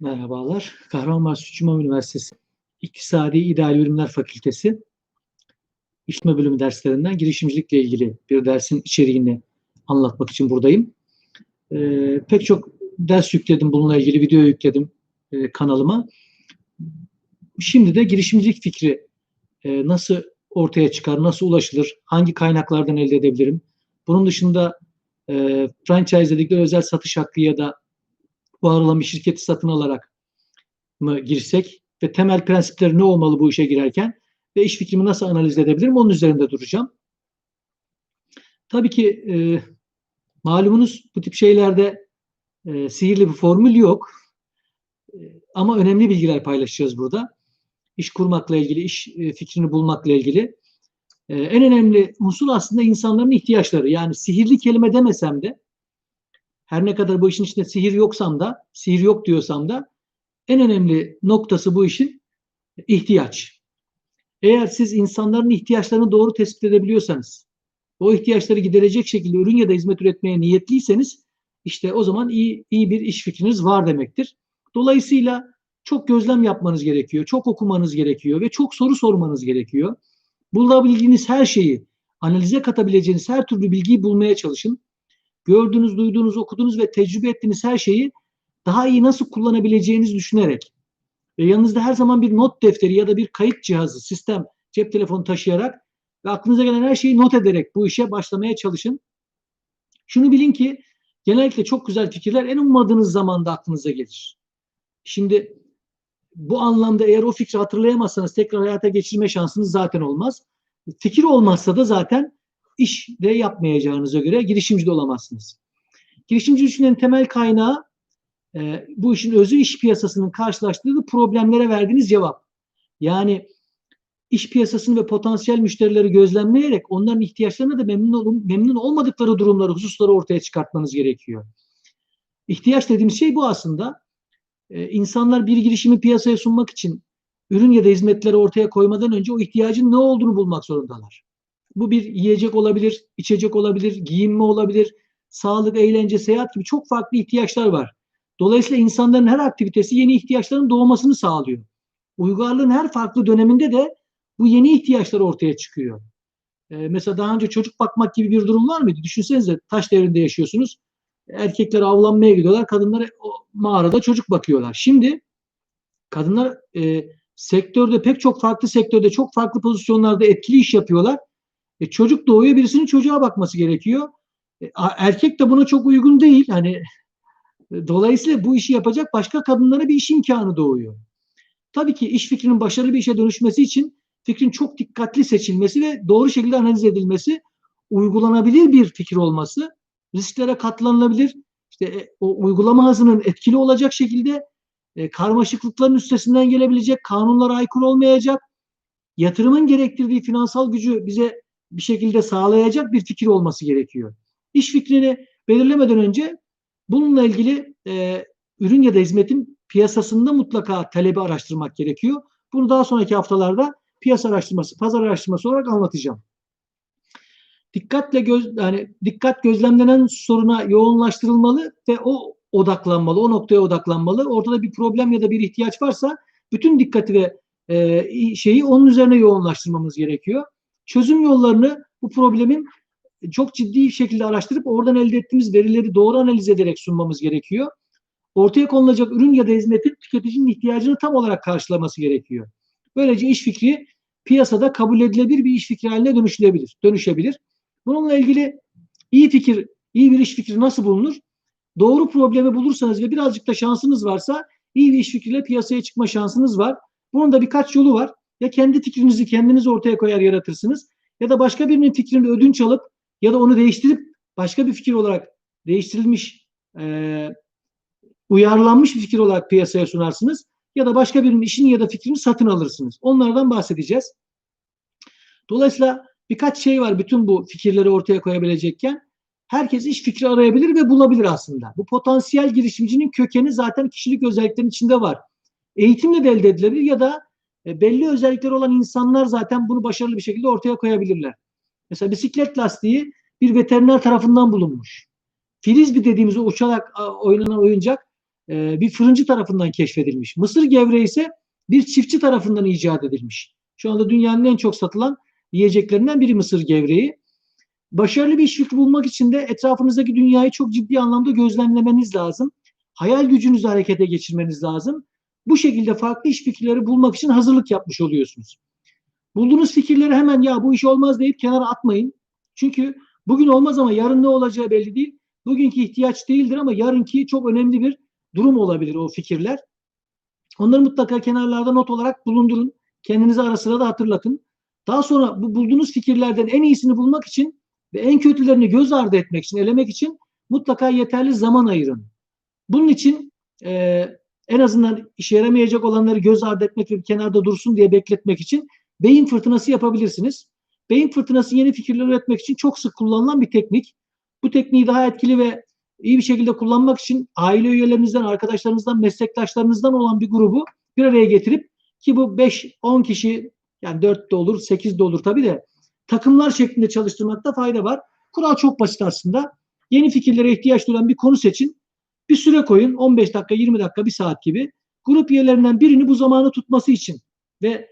Merhabalar. Kahramanmaraş Sütçüman Üniversitesi İktisadi İdari Bilimler Fakültesi İşletme Bölümü derslerinden girişimcilikle ilgili bir dersin içeriğini anlatmak için buradayım. Ee, pek çok ders yükledim, bununla ilgili video yükledim e, kanalıma. Şimdi de girişimcilik fikri e, nasıl ortaya çıkar, nasıl ulaşılır, hangi kaynaklardan elde edebilirim? Bunun dışında e, franchise dedikleri özel satış hakkı ya da var olan bir şirketi satın alarak mı girsek ve temel prensipleri ne olmalı bu işe girerken ve iş fikrimi nasıl analiz edebilirim onun üzerinde duracağım. Tabii ki e, malumunuz bu tip şeylerde e, sihirli bir formül yok. E, ama önemli bilgiler paylaşacağız burada. İş kurmakla ilgili, iş e, fikrini bulmakla ilgili. E, en önemli unsur aslında insanların ihtiyaçları. Yani sihirli kelime demesem de her ne kadar bu işin içinde sihir yoksam da, sihir yok diyorsam da en önemli noktası bu işin ihtiyaç. Eğer siz insanların ihtiyaçlarını doğru tespit edebiliyorsanız, o ihtiyaçları giderecek şekilde ürün ya da hizmet üretmeye niyetliyseniz işte o zaman iyi, iyi bir iş fikriniz var demektir. Dolayısıyla çok gözlem yapmanız gerekiyor, çok okumanız gerekiyor ve çok soru sormanız gerekiyor. Bulabildiğiniz her şeyi, analize katabileceğiniz her türlü bilgiyi bulmaya çalışın gördüğünüz, duyduğunuz, okuduğunuz ve tecrübe ettiğiniz her şeyi daha iyi nasıl kullanabileceğinizi düşünerek ve yanınızda her zaman bir not defteri ya da bir kayıt cihazı, sistem, cep telefonu taşıyarak ve aklınıza gelen her şeyi not ederek bu işe başlamaya çalışın. Şunu bilin ki genellikle çok güzel fikirler en ummadığınız zamanda aklınıza gelir. Şimdi bu anlamda eğer o fikri hatırlayamazsanız tekrar hayata geçirme şansınız zaten olmaz. Fikir olmazsa da zaten iş de yapmayacağınıza göre girişimci de olamazsınız. Girişimci düşüncenin temel kaynağı e, bu işin özü iş piyasasının karşılaştığı problemlere verdiğiniz cevap. Yani iş piyasasını ve potansiyel müşterileri gözlemleyerek onların ihtiyaçlarına da memnun, ol, memnun olmadıkları durumları, hususları ortaya çıkartmanız gerekiyor. İhtiyaç dediğimiz şey bu aslında. Ee, insanlar bir girişimi piyasaya sunmak için ürün ya da hizmetleri ortaya koymadan önce o ihtiyacın ne olduğunu bulmak zorundalar. Bu bir yiyecek olabilir, içecek olabilir, giyinme olabilir, sağlık, eğlence, seyahat gibi çok farklı ihtiyaçlar var. Dolayısıyla insanların her aktivitesi yeni ihtiyaçların doğmasını sağlıyor. Uygarlığın her farklı döneminde de bu yeni ihtiyaçlar ortaya çıkıyor. Ee, mesela daha önce çocuk bakmak gibi bir durum var mıydı? Düşünsenize taş devrinde yaşıyorsunuz. Erkekler avlanmaya gidiyorlar, kadınlar mağarada çocuk bakıyorlar. Şimdi kadınlar e, sektörde pek çok farklı sektörde çok farklı pozisyonlarda etkili iş yapıyorlar. E, çocuk doğuyor birisinin çocuğa bakması gerekiyor. E, erkek de buna çok uygun değil. Hani e, dolayısıyla bu işi yapacak başka kadınlara bir iş imkanı doğuyor. Tabii ki iş fikrinin başarılı bir işe dönüşmesi için fikrin çok dikkatli seçilmesi ve doğru şekilde analiz edilmesi, uygulanabilir bir fikir olması, risklere katlanılabilir, işte e, o uygulama hızının etkili olacak şekilde e, karmaşıklıkların üstesinden gelebilecek, kanunlara aykırı olmayacak, yatırımın gerektirdiği finansal gücü bize bir şekilde sağlayacak bir fikir olması gerekiyor. İş fikrini belirlemeden önce bununla ilgili e, ürün ya da hizmetin piyasasında mutlaka talebi araştırmak gerekiyor. Bunu daha sonraki haftalarda piyasa araştırması, pazar araştırması olarak anlatacağım. Dikkatle göz yani dikkat gözlemlenen soruna yoğunlaştırılmalı ve o odaklanmalı, o noktaya odaklanmalı. Ortada bir problem ya da bir ihtiyaç varsa bütün dikkati ve e, şeyi onun üzerine yoğunlaştırmamız gerekiyor çözüm yollarını bu problemin çok ciddi bir şekilde araştırıp oradan elde ettiğimiz verileri doğru analiz ederek sunmamız gerekiyor. Ortaya konulacak ürün ya da hizmetin tüketicinin ihtiyacını tam olarak karşılaması gerekiyor. Böylece iş fikri piyasada kabul edilebilir bir iş fikri haline dönüşülebilir, dönüşebilir. Bununla ilgili iyi fikir, iyi bir iş fikri nasıl bulunur? Doğru problemi bulursanız ve birazcık da şansınız varsa iyi bir iş fikriyle piyasaya çıkma şansınız var. Bunun da birkaç yolu var. Ya kendi fikrinizi kendiniz ortaya koyar yaratırsınız ya da başka birinin fikrini ödünç alıp ya da onu değiştirip başka bir fikir olarak değiştirilmiş e, uyarlanmış bir fikir olarak piyasaya sunarsınız ya da başka birinin işini ya da fikrini satın alırsınız. Onlardan bahsedeceğiz. Dolayısıyla birkaç şey var bütün bu fikirleri ortaya koyabilecekken. Herkes iş fikri arayabilir ve bulabilir aslında. Bu potansiyel girişimcinin kökeni zaten kişilik özelliklerin içinde var. Eğitimle de elde edilebilir ya da e, belli özellikleri olan insanlar zaten bunu başarılı bir şekilde ortaya koyabilirler. Mesela bisiklet lastiği bir veteriner tarafından bulunmuş. Frisbee dediğimiz uçarak oynanan oyuncak e, bir fırıncı tarafından keşfedilmiş. Mısır gevreği ise bir çiftçi tarafından icat edilmiş. Şu anda dünyanın en çok satılan yiyeceklerinden biri mısır gevreği. Başarılı bir iş fikri bulmak için de etrafınızdaki dünyayı çok ciddi anlamda gözlemlemeniz lazım. Hayal gücünüzü harekete geçirmeniz lazım. Bu şekilde farklı iş fikirleri bulmak için hazırlık yapmış oluyorsunuz. Bulduğunuz fikirleri hemen ya bu iş olmaz deyip kenara atmayın. Çünkü bugün olmaz ama yarın ne olacağı belli değil. Bugünkü ihtiyaç değildir ama yarınki çok önemli bir durum olabilir o fikirler. Onları mutlaka kenarlarda not olarak bulundurun. Kendinize ara sıra da hatırlatın. Daha sonra bu bulduğunuz fikirlerden en iyisini bulmak için ve en kötülerini göz ardı etmek için, elemek için mutlaka yeterli zaman ayırın. Bunun için e, en azından işe yaramayacak olanları göz ardı etmek ve kenarda dursun diye bekletmek için beyin fırtınası yapabilirsiniz. Beyin fırtınası yeni fikirler üretmek için çok sık kullanılan bir teknik. Bu tekniği daha etkili ve iyi bir şekilde kullanmak için aile üyelerinizden, arkadaşlarınızdan, meslektaşlarınızdan olan bir grubu bir araya getirip ki bu 5-10 kişi yani 4 de olur, 8 de olur tabii de takımlar şeklinde çalıştırmakta fayda var. Kural çok basit aslında. Yeni fikirlere ihtiyaç duyan bir konu seçin. Bir süre koyun. 15 dakika, 20 dakika, 1 saat gibi. Grup üyelerinden birini bu zamanı tutması için ve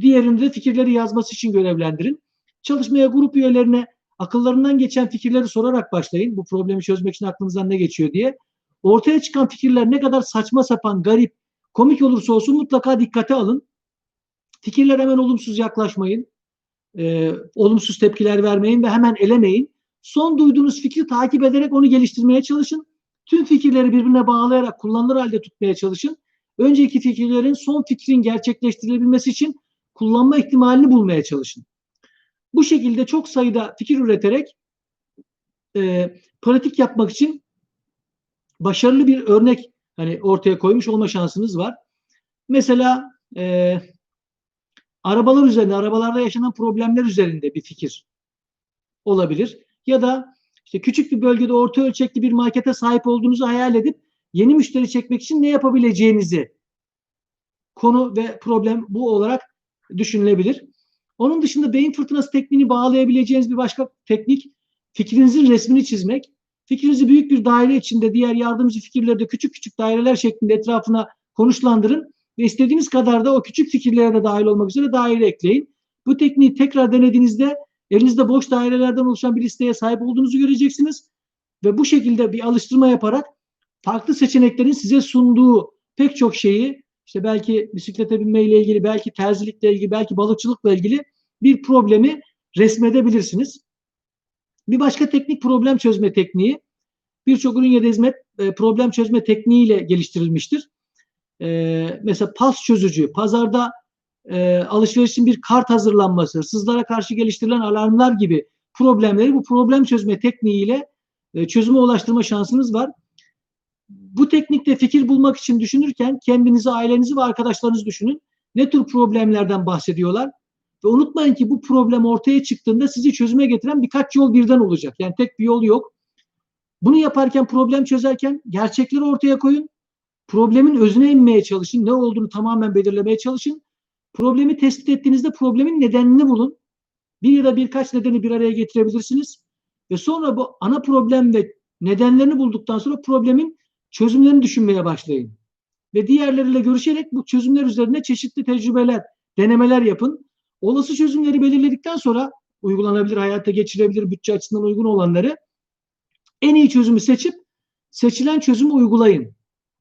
diğerini de fikirleri yazması için görevlendirin. Çalışmaya grup üyelerine akıllarından geçen fikirleri sorarak başlayın. Bu problemi çözmek için aklınızdan ne geçiyor diye. Ortaya çıkan fikirler ne kadar saçma sapan, garip, komik olursa olsun mutlaka dikkate alın. Fikirler hemen olumsuz yaklaşmayın. Ee, olumsuz tepkiler vermeyin ve hemen elemeyin. Son duyduğunuz fikri takip ederek onu geliştirmeye çalışın. Tüm fikirleri birbirine bağlayarak kullanılır halde tutmaya çalışın. Önceki fikirlerin son fikrin gerçekleştirilebilmesi için kullanma ihtimalini bulmaya çalışın. Bu şekilde çok sayıda fikir üreterek e, pratik yapmak için başarılı bir örnek hani ortaya koymuş olma şansınız var. Mesela e, arabalar üzerinde, arabalarda yaşanan problemler üzerinde bir fikir olabilir. Ya da işte küçük bir bölgede orta ölçekli bir markete sahip olduğunuzu hayal edip yeni müşteri çekmek için ne yapabileceğinizi konu ve problem bu olarak düşünülebilir. Onun dışında beyin fırtınası tekniğini bağlayabileceğiniz bir başka teknik fikrinizin resmini çizmek. Fikrinizi büyük bir daire içinde diğer yardımcı fikirleri de küçük küçük daireler şeklinde etrafına konuşlandırın ve istediğiniz kadar da o küçük fikirlere de dahil olmak üzere daire ekleyin. Bu tekniği tekrar denediğinizde elinizde boş dairelerden oluşan bir listeye sahip olduğunuzu göreceksiniz ve bu şekilde bir alıştırma yaparak farklı seçeneklerin size sunduğu pek çok şeyi işte belki bisiklete binmeyle ilgili, belki terzilikle ilgili, belki balıkçılıkla ilgili bir problemi resmedebilirsiniz. Bir başka teknik problem çözme tekniği. Birçok ürün ya da hizmet e, problem çözme tekniğiyle geliştirilmiştir. E, mesela pas çözücü, pazarda e, alışverişin bir kart hazırlanması, hırsızlara karşı geliştirilen alarmlar gibi problemleri bu problem çözme tekniğiyle e, çözüme ulaştırma şansınız var bu teknikte fikir bulmak için düşünürken kendinizi, ailenizi ve arkadaşlarınızı düşünün. Ne tür problemlerden bahsediyorlar? Ve unutmayın ki bu problem ortaya çıktığında sizi çözüme getiren birkaç yol birden olacak. Yani tek bir yol yok. Bunu yaparken, problem çözerken gerçekleri ortaya koyun. Problemin özüne inmeye çalışın. Ne olduğunu tamamen belirlemeye çalışın. Problemi tespit ettiğinizde problemin nedenini bulun. Bir ya da birkaç nedeni bir araya getirebilirsiniz. Ve sonra bu ana problem ve nedenlerini bulduktan sonra problemin çözümlerini düşünmeye başlayın. Ve diğerleriyle görüşerek bu çözümler üzerine çeşitli tecrübeler, denemeler yapın. Olası çözümleri belirledikten sonra uygulanabilir, hayata geçirebilir, bütçe açısından uygun olanları en iyi çözümü seçip seçilen çözümü uygulayın.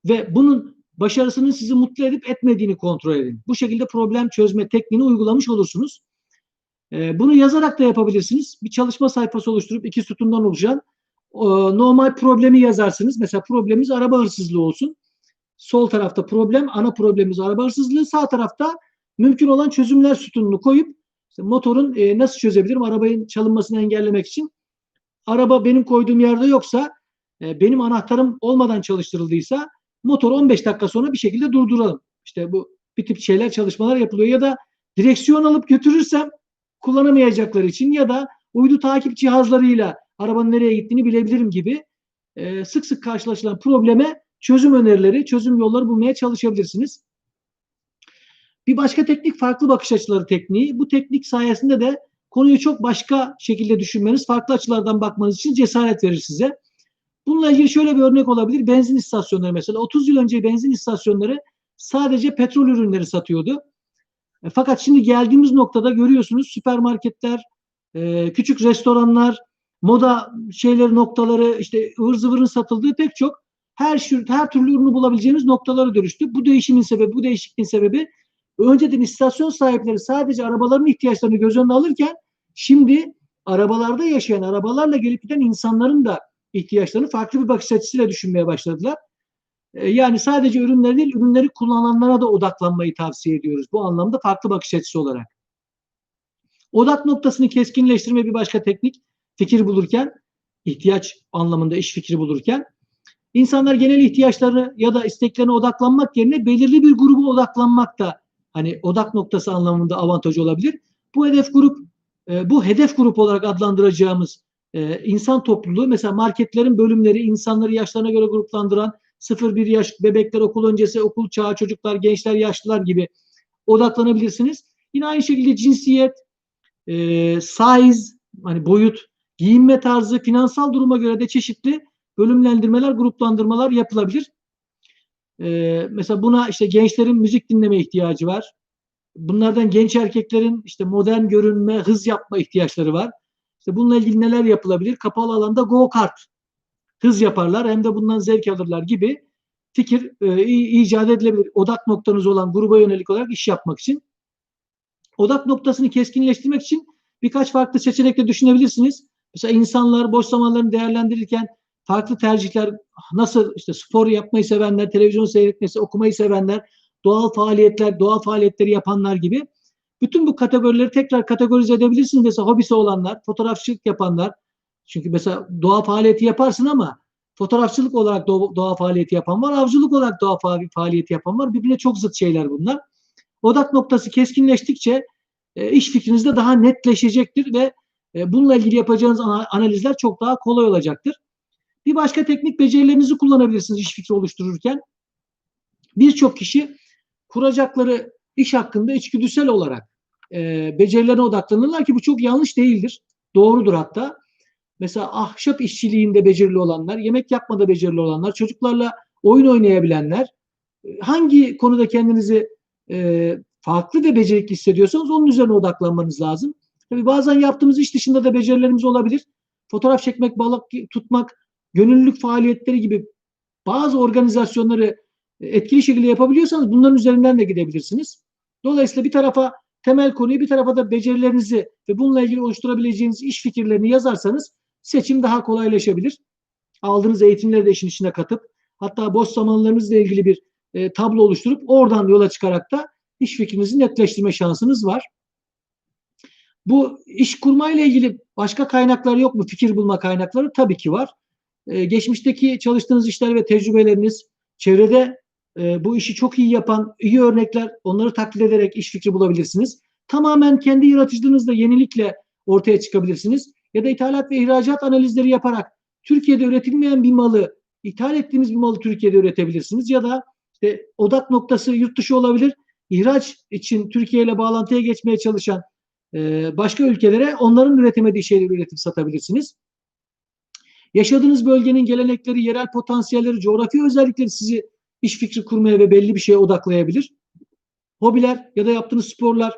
Ve bunun başarısının sizi mutlu edip etmediğini kontrol edin. Bu şekilde problem çözme tekniğini uygulamış olursunuz. Ee, bunu yazarak da yapabilirsiniz. Bir çalışma sayfası oluşturup iki sütundan oluşan normal problemi yazarsınız. Mesela problemimiz araba hırsızlığı olsun. Sol tarafta problem, ana problemimiz araba hırsızlığı. Sağ tarafta mümkün olan çözümler sütununu koyup motorun e, nasıl çözebilirim arabanın çalınmasını engellemek için. Araba benim koyduğum yerde yoksa e, benim anahtarım olmadan çalıştırıldıysa motor 15 dakika sonra bir şekilde durduralım. İşte bu bir tip şeyler çalışmalar yapılıyor ya da direksiyon alıp götürürsem kullanamayacakları için ya da uydu takip cihazlarıyla arabanın nereye gittiğini bilebilirim gibi e, sık sık karşılaşılan probleme çözüm önerileri, çözüm yolları bulmaya çalışabilirsiniz. Bir başka teknik farklı bakış açıları tekniği. Bu teknik sayesinde de konuyu çok başka şekilde düşünmeniz, farklı açılardan bakmanız için cesaret verir size. Bununla ilgili şöyle bir örnek olabilir. Benzin istasyonları mesela. 30 yıl önce benzin istasyonları sadece petrol ürünleri satıyordu. E, fakat şimdi geldiğimiz noktada görüyorsunuz süpermarketler, e, küçük restoranlar, moda şeyleri noktaları, işte ıvır zıvırın satıldığı pek çok her her türlü ürünü bulabileceğimiz noktalara dönüştü. Bu değişimin sebebi, bu değişikliğin sebebi önceden istasyon sahipleri sadece arabaların ihtiyaçlarını göz önüne alırken şimdi arabalarda yaşayan, arabalarla gelip giden insanların da ihtiyaçlarını farklı bir bakış açısıyla düşünmeye başladılar. E, yani sadece ürünler değil, ürünleri kullananlara da odaklanmayı tavsiye ediyoruz. Bu anlamda farklı bakış açısı olarak. Odak noktasını keskinleştirme bir başka teknik. Fikir bulurken, ihtiyaç anlamında iş fikri bulurken insanlar genel ihtiyaçları ya da isteklerine odaklanmak yerine belirli bir gruba odaklanmak da hani odak noktası anlamında avantaj olabilir. Bu hedef grup e, bu hedef grup olarak adlandıracağımız e, insan topluluğu mesela marketlerin bölümleri insanları yaşlarına göre gruplandıran 0-1 yaş bebekler, okul öncesi, okul çağı çocuklar, gençler, yaşlılar gibi odaklanabilirsiniz. Yine aynı şekilde cinsiyet, e, size, hani boyut, giyinme tarzı, finansal duruma göre de çeşitli bölümlendirmeler, gruplandırmalar yapılabilir. E, mesela buna işte gençlerin müzik dinleme ihtiyacı var. Bunlardan genç erkeklerin işte modern görünme, hız yapma ihtiyaçları var. İşte bununla ilgili neler yapılabilir? Kapalı alanda go kart hız yaparlar hem de bundan zevk alırlar gibi fikir e, icat edilebilir. Odak noktanız olan gruba yönelik olarak iş yapmak için. Odak noktasını keskinleştirmek için birkaç farklı seçenekle düşünebilirsiniz. Mesela insanlar boş zamanlarını değerlendirirken farklı tercihler nasıl işte spor yapmayı sevenler, televizyon seyretmesi, okumayı sevenler, doğal faaliyetler, doğal faaliyetleri yapanlar gibi bütün bu kategorileri tekrar kategorize edebilirsiniz. Mesela hobisi olanlar, fotoğrafçılık yapanlar, çünkü mesela doğa faaliyeti yaparsın ama fotoğrafçılık olarak doğa, faaliyeti yapan var, avcılık olarak doğa faaliyeti yapan var. Birbirine çok zıt şeyler bunlar. Odak noktası keskinleştikçe e, iş fikriniz de daha netleşecektir ve e, bununla ilgili yapacağınız analizler çok daha kolay olacaktır. Bir başka teknik becerilerinizi kullanabilirsiniz iş fikri oluştururken. Birçok kişi kuracakları iş hakkında içgüdüsel olarak e, becerilerine odaklanırlar ki bu çok yanlış değildir. Doğrudur hatta. Mesela ahşap işçiliğinde becerili olanlar, yemek yapmada becerili olanlar, çocuklarla oyun oynayabilenler, e, hangi konuda kendinizi e, farklı ve becerikli hissediyorsanız onun üzerine odaklanmanız lazım. Tabii bazen yaptığımız iş dışında da becerilerimiz olabilir. Fotoğraf çekmek, balık tutmak, gönüllülük faaliyetleri gibi bazı organizasyonları e, etkili şekilde yapabiliyorsanız bunların üzerinden de gidebilirsiniz. Dolayısıyla bir tarafa temel konuyu bir tarafa da becerilerinizi ve bununla ilgili oluşturabileceğiniz iş fikirlerini yazarsanız seçim daha kolaylaşabilir. Aldığınız eğitimleri de işin içine katıp hatta boş zamanlarınızla ilgili bir e, tablo oluşturup oradan yola çıkarak da iş fikrinizi netleştirme şansınız var. Bu iş kurmayla ilgili başka kaynaklar yok mu? Fikir bulma kaynakları tabii ki var. Ee, geçmişteki çalıştığınız işler ve tecrübeleriniz, çevrede e, bu işi çok iyi yapan iyi örnekler, onları taklit ederek iş fikri bulabilirsiniz. Tamamen kendi yaratıcılığınızla yenilikle ortaya çıkabilirsiniz ya da ithalat ve ihracat analizleri yaparak Türkiye'de üretilmeyen bir malı, ithal ettiğimiz bir malı Türkiye'de üretebilirsiniz ya da işte odak noktası yurt dışı olabilir. İhraç için Türkiye ile bağlantıya geçmeye çalışan e, başka ülkelere onların üretemediği şeyleri üretip satabilirsiniz. Yaşadığınız bölgenin gelenekleri, yerel potansiyelleri, coğrafi özellikleri sizi iş fikri kurmaya ve belli bir şeye odaklayabilir. Hobiler ya da yaptığınız sporlar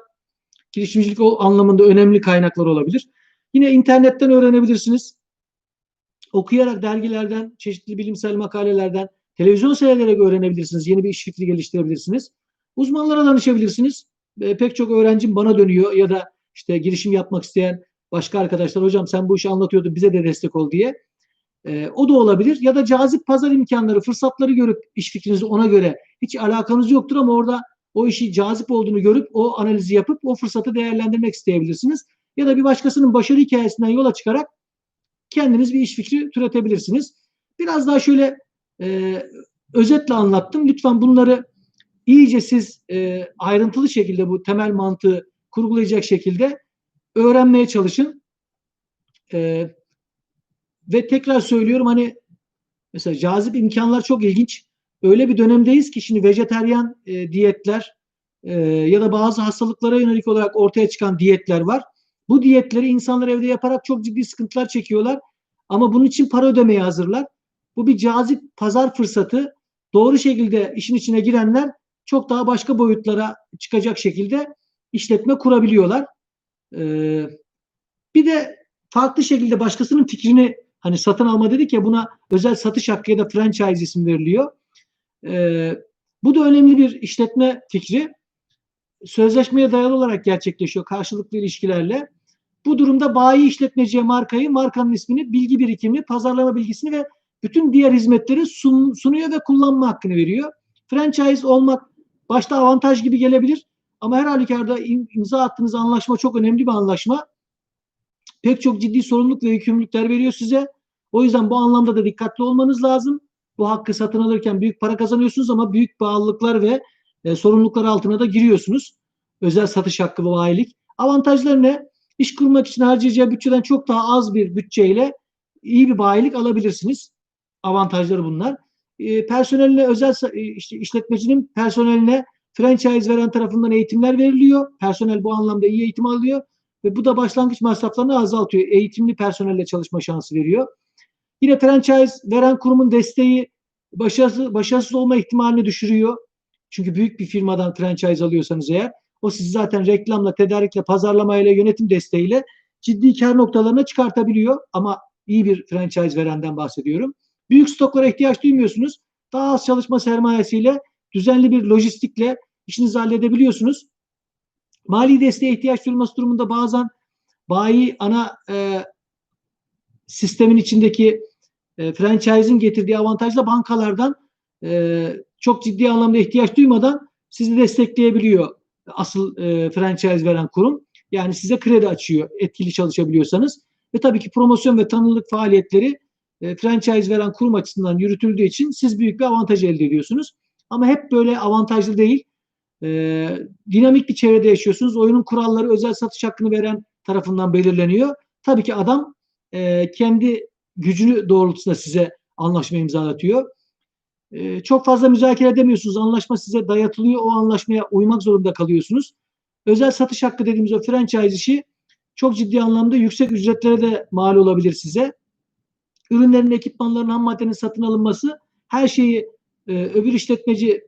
girişimcilik anlamında önemli kaynaklar olabilir. Yine internetten öğrenebilirsiniz. Okuyarak dergilerden, çeşitli bilimsel makalelerden, televizyon seyrederek öğrenebilirsiniz. Yeni bir iş fikri geliştirebilirsiniz. Uzmanlara danışabilirsiniz. E, pek çok öğrencim bana dönüyor ya da işte girişim yapmak isteyen başka arkadaşlar hocam sen bu işi anlatıyordun bize de destek ol diye. E, o da olabilir ya da cazip pazar imkanları, fırsatları görüp iş fikrinizi ona göre hiç alakanız yoktur ama orada o işi cazip olduğunu görüp o analizi yapıp o fırsatı değerlendirmek isteyebilirsiniz ya da bir başkasının başarı hikayesinden yola çıkarak kendiniz bir iş fikri türetebilirsiniz. Biraz daha şöyle e, özetle anlattım. Lütfen bunları iyice siz e, ayrıntılı şekilde bu temel mantığı kurgulayacak şekilde öğrenmeye çalışın. E, ve tekrar söylüyorum hani mesela cazip imkanlar çok ilginç. Öyle bir dönemdeyiz ki şimdi vejeteryan e, diyetler e, ya da bazı hastalıklara yönelik olarak ortaya çıkan diyetler var. Bu diyetleri insanlar evde yaparak çok ciddi sıkıntılar çekiyorlar. Ama bunun için para ödemeye hazırlar. Bu bir cazip pazar fırsatı. Doğru şekilde işin içine girenler çok daha başka boyutlara çıkacak şekilde işletme kurabiliyorlar. Ee, bir de farklı şekilde başkasının fikrini hani satın alma dedik ya buna özel satış hakkı ya da franchise isim veriliyor. Ee, bu da önemli bir işletme fikri. Sözleşmeye dayalı olarak gerçekleşiyor karşılıklı ilişkilerle. Bu durumda bayi işletmeciye markayı, markanın ismini, bilgi birikimini, pazarlama bilgisini ve bütün diğer hizmetleri sun, sunuyor ve kullanma hakkını veriyor. Franchise olmak başta avantaj gibi gelebilir ama her halükarda imza attığınız anlaşma çok önemli bir anlaşma. Pek çok ciddi sorumluluk ve yükümlülükler veriyor size. O yüzden bu anlamda da dikkatli olmanız lazım. Bu hakkı satın alırken büyük para kazanıyorsunuz ama büyük bağlılıklar ve e, sorumluluklar altına da giriyorsunuz. Özel satış hakkı ve bayilik. Avantajları ne? İş kurmak için harcayacağı bütçeden çok daha az bir bütçeyle iyi bir bayilik alabilirsiniz. Avantajları bunlar. E, personeline özel e, işte işletmecinin personeline franchise veren tarafından eğitimler veriliyor. Personel bu anlamda iyi eğitim alıyor ve bu da başlangıç masraflarını azaltıyor. Eğitimli personelle çalışma şansı veriyor. Yine franchise veren kurumun desteği başarısız, başarısız olma ihtimalini düşürüyor. Çünkü büyük bir firmadan franchise alıyorsanız eğer o sizi zaten reklamla, tedarikle, pazarlamayla, yönetim desteğiyle ciddi kar noktalarına çıkartabiliyor. Ama iyi bir franchise verenden bahsediyorum. Büyük stoklara ihtiyaç duymuyorsunuz. Daha az çalışma sermayesiyle, düzenli bir lojistikle işinizi halledebiliyorsunuz. Mali desteğe ihtiyaç duyulması durumunda bazen bayi ana e, sistemin içindeki e, franchise'in getirdiği avantajla bankalardan e, çok ciddi anlamda ihtiyaç duymadan sizi destekleyebiliyor asıl e, franchise veren kurum. Yani size kredi açıyor etkili çalışabiliyorsanız. Ve tabii ki promosyon ve tanınırlık faaliyetleri e, franchise veren kurum açısından yürütüldüğü için siz büyük bir avantaj elde ediyorsunuz. Ama hep böyle avantajlı değil. E, dinamik bir çevrede yaşıyorsunuz. Oyunun kuralları özel satış hakkını veren tarafından belirleniyor. Tabii ki adam e, kendi gücünü doğrultusunda size anlaşma imzalatıyor. E, çok fazla müzakere edemiyorsunuz. Anlaşma size dayatılıyor. O anlaşmaya uymak zorunda kalıyorsunuz. Özel satış hakkı dediğimiz o franchise işi çok ciddi anlamda yüksek ücretlere de mal olabilir size. Ürünlerin, ekipmanların, ham maddenin satın alınması her şeyi e, öbür işletmeci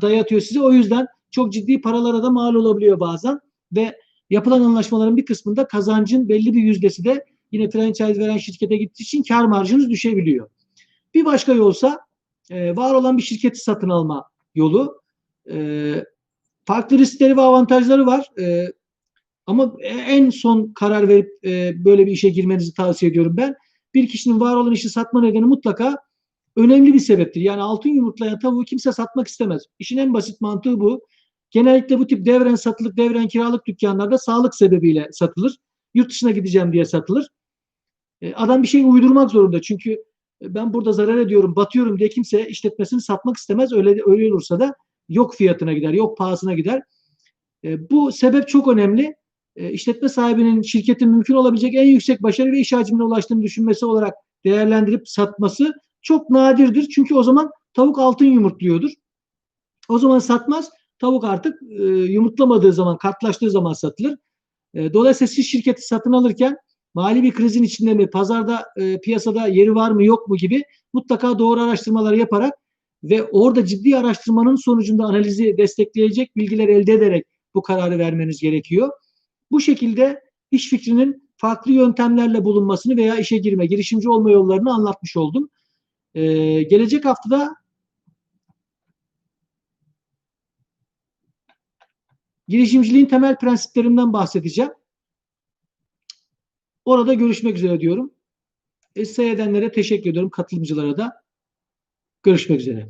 dayatıyor size. O yüzden çok ciddi paralara da mal olabiliyor bazen ve yapılan anlaşmaların bir kısmında kazancın belli bir yüzdesi de yine franchise veren şirkete gittiği için kar marjınız düşebiliyor. Bir başka yolsa e, var olan bir şirketi satın alma yolu. E, farklı riskleri ve avantajları var. E, ama en son karar verip e, böyle bir işe girmenizi tavsiye ediyorum ben. Bir kişinin var olan işi satma nedeni mutlaka önemli bir sebeptir. Yani altın yumurtlayan tavuğu kimse satmak istemez. İşin en basit mantığı bu. Genellikle bu tip devren satılık, devren kiralık dükkanlarda sağlık sebebiyle satılır. Yurt dışına gideceğim diye satılır. E, adam bir şey uydurmak zorunda. Çünkü e, ben burada zarar ediyorum, batıyorum diye kimse işletmesini satmak istemez. Öyle öyle olursa da yok fiyatına gider, yok pahasına gider. E, bu sebep çok önemli. E, işletme sahibinin şirketin mümkün olabilecek en yüksek başarı ve iş hacmine ulaştığını düşünmesi olarak değerlendirip satması çok nadirdir. Çünkü o zaman tavuk altın yumurtluyordur. O zaman satmaz. Tavuk artık yumurtlamadığı zaman, kartlaştığı zaman satılır. Dolayısıyla siz şirketi satın alırken mali bir krizin içinde mi, pazarda, e, piyasada yeri var mı yok mu gibi mutlaka doğru araştırmalar yaparak ve orada ciddi araştırmanın sonucunda analizi destekleyecek bilgiler elde ederek bu kararı vermeniz gerekiyor. Bu şekilde iş fikrinin farklı yöntemlerle bulunmasını veya işe girme, girişimci olma yollarını anlatmış oldum. Ee, gelecek haftada girişimciliğin temel prensiplerinden bahsedeceğim. Orada görüşmek üzere diyorum. E, seyredenlere teşekkür ediyorum. Katılımcılara da. Görüşmek üzere.